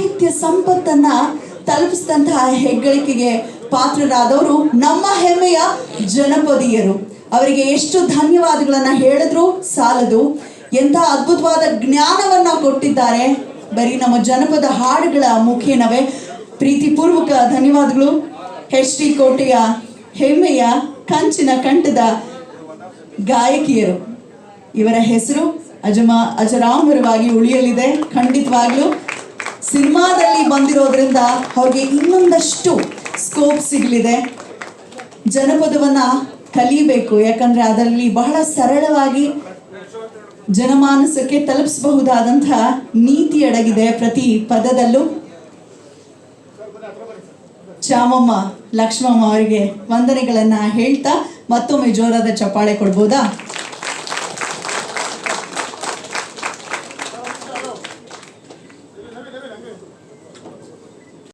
ಸಾಹಿತ್ಯ ಸಂಪತ್ತನ್ನ ತಲುಪಿಸಿದಂತಹ ಹೆಗ್ಗಳಿಕೆಗೆ ಪಾತ್ರರಾದವರು ನಮ್ಮ ಹೆಮ್ಮೆಯ ಜನಪದೀಯರು. ಅವರಿಗೆ ಎಷ್ಟು ಧನ್ಯವಾದಗಳನ್ನ ಹೇಳಿದ್ರು ಸಾಲದು. ಎಂಥ ಅದ್ಭುತವಾದ ಜ್ಞಾನವನ್ನ ಕೊಟ್ಟಿದ್ದಾರೆ. ಬರೀ ನಮ್ಮ ಜನಪದ ಹಾಡುಗಳ ಮುಖೇನವೇ ಪ್ರೀತಿಪೂರ್ವಕ ಧನ್ಯವಾದಗಳು. ಎಚ್ ಡಿ ಕೋಟೆಯ ಹೆಮ್ಮೆಯ ಕಂಚಿನ ಕಂಠದ ಗಾಯಕಿಯರು. ಇವರ ಹೆಸರು ಅಜಮ ಅಜರಾಮರವಾಗಿ ಉಳಿಯಲಿದೆ. ಖಂಡಿತವಾಗ್ಲೂ ಸಿನಿಮಾದಲ್ಲಿ ಬಂದಿರೋದ್ರಿಂದ ಅವ್ರಿಗೆ ಇನ್ನೊಂದಷ್ಟು ಸ್ಕೋಪ್ ಸಿಗಲಿದೆ. ಜನಪದವನ್ನ ಕಲಿಬೇಕು, ಯಾಕಂದ್ರೆ ಅದರಲ್ಲಿ ಬಹಳ ಸರಳವಾಗಿ ಜನಮಾನಸಕ್ಕೆ ತಲುಪಿಸಬಹುದಾದಂತಹ ನೀತಿ ಅಡಗಿದೆ ಪ್ರತಿ ಪದದಲ್ಲೂ. ಶ್ಯಾಮಮ್ಮ ಲಕ್ಷ್ಮಮ್ಮ ಅವರಿಗೆ ವಂದನೆಗಳನ್ನ ಹೇಳ್ತಾ ಮತ್ತೊಮ್ಮೆ ಜೋರಾದ ಚಪ್ಪಾಳೆ ಕೊಡ್ಬೋದಾ?